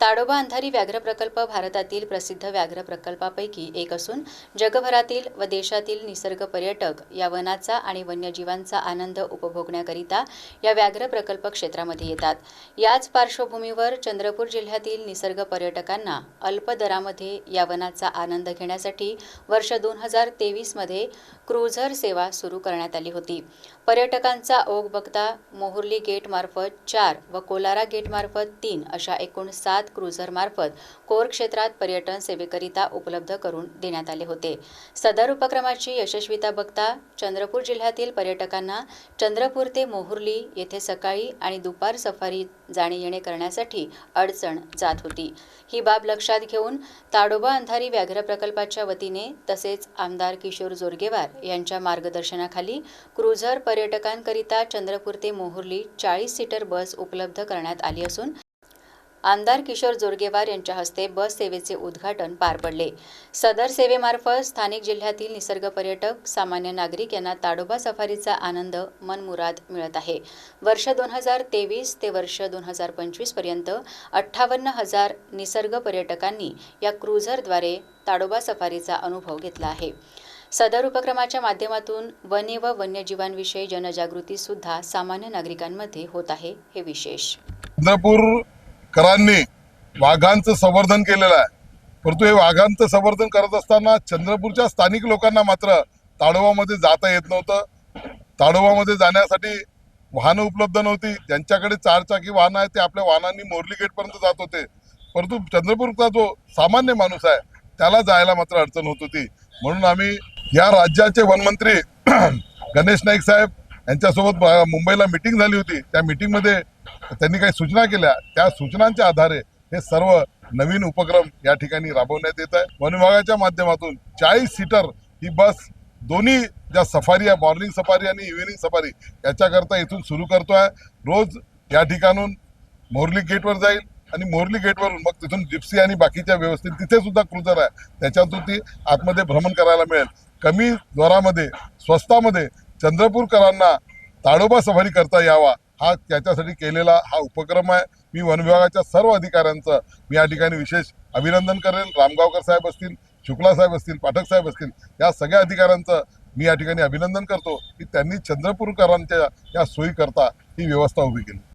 ताडोबा अंधारी व्याघ्र प्रकल्प भारतातील प्रसिद्ध व्याघ्र प्रकल्पापैकी एक असून जगभरातील व देशातील निसर्ग पर्यटक या वनाचा आणि वन्यजीवांचा आनंद उपभोगण्याकरिता या व्याघ्र प्रकल्प क्षेत्रामध्ये येतात. याच पार्श्वभूमीवर चंद्रपूर जिल्ह्यातील निसर्ग पर्यटकांना अल्प दरामध्ये या वनाचा आनंद घेण्यासाठी वर्ष दोन हजार तेवीसमध्ये क्रुझर सेवा सुरू करण्यात आली होती. पर्यटकांचा ओघ बघता मोहुर्ली गेटमार्फत चार व कोलारा गेटमार्फत तीन अशा एकूण सात क्रुझरमार्फत कोर क्षेत्रात पर्यटन सेवेकरिता उपलब्ध करून देण्यात आले होते. सदर उपक्रमाची यशस्वीता बघता चंद्रपूर जिल्ह्यातील पर्यटकांना चंद्रपूर ते मोहुर्ली येथे सकाळी आणि दुपार सफारी जाणे येणे करण्यासाठी अडचण जात होती. ही बाब लक्षात घेऊन ताडोबा अंधारी व्याघ्र प्रकल्पाच्या वतीने तसेच आमदार किशोर जोरगेवार यांच्या मार्गदर्शनाखाली क्रुझर पर्यटकांकरिता चंद्रपूर ते मोहुर्ली चाळीस सीटर बस उपलब्ध करण्यात आली असून आमदार किशोर जोरगेवार यांच्या हस्ते बस सेवेचे उद्घाटन पार पडले. सदर सेवेमार्फत स्थानिक जिल्ह्यातील निसर्ग पर्यटक सामान्य नागरिक यांना ताडोबा सफारीचा आनंद मनमुराद मिळत आहे. वर्ष दोन हजार तेवीस ते वर्ष दोन हजार पंचवीसपर्यंत अठ्ठावन्न हजार निसर्ग पर्यटकांनी या क्रुझरद्वारे ताडोबा सफारीचा अनुभव घेतला आहे. सदर उपक्रमाच्या माध्यमातून वन्य व वन्यजीवांविषयी जनजागृती सुद्धा सामान्य नागरिकांमध्ये होत आहे हे विशेष. करांनी वाघांचं संवर्धन केलेलं आहे. परंतु हे वाघांचं संवर्धन करत असताना चंद्रपूरच्या स्थानिक लोकांना मात्र ताडोबामध्ये जाता येत नव्हतं. ताडोबामध्ये जाण्यासाठी वाहनं उपलब्ध नव्हती. ज्यांच्याकडे चारचाकी वाहनं आहेत ते आपल्या वाहनांनी मोरली गेटपर्यंत जात होते. परंतु चंद्रपूरचा जो सामान्य माणूस आहे त्याला जायला मात्र अडचण होत होती. म्हणून आम्ही या राज्याचे वनमंत्री गणेश नाईक साहेब यांच्यासोबत मुंबईला मिटिंग झाली होती. त्या मिटिंगमध्ये त्यांनी काही सूचना केल्या. त्या सूचनांच्या आधारे हे सर्व नवीन उपक्रम या ठिकाणी राबवण्यात येत आहे. वन विभागाच्या माध्यमातून चाळीस सीटर ही बस दोन्ही ज्या सफारी आहे मॉर्निंग सफारी आणि इव्हिनिंग सफारी याच्याकरता इथून सुरू करतो आहे रोज या ठिकाणून मोरली गेटवर जाईल आणि मोरली गेटवरून मग तिथून जिप्सी आणि बाकीच्या व्यवस्थित तिथे सुद्धा क्रुझर आहे. त्याच्यातून ती आतमध्ये भ्रमण करायला मिळेल. कमी दरामध्ये स्वस्तामध्ये चंद्रपूरकरांना ताडोबा सफारी करता यावा. हा त्याच्यासाठी केलेला हा उपक्रम आहे. मी वन विभागाच्या सर्व अधिकाऱ्यांचं मी या ठिकाणी विशेष अभिनंदन करेल. रामगावकर साहेब असतील शुक्ला साहेब असतील पाठक साहेब असतील या सगळ्या अधिकाऱ्यांचं मी या ठिकाणी अभिनंदन करतो की त्यांनी चंद्रपूरकरांच्या या सोयीकरता ही व्यवस्था उभी केली.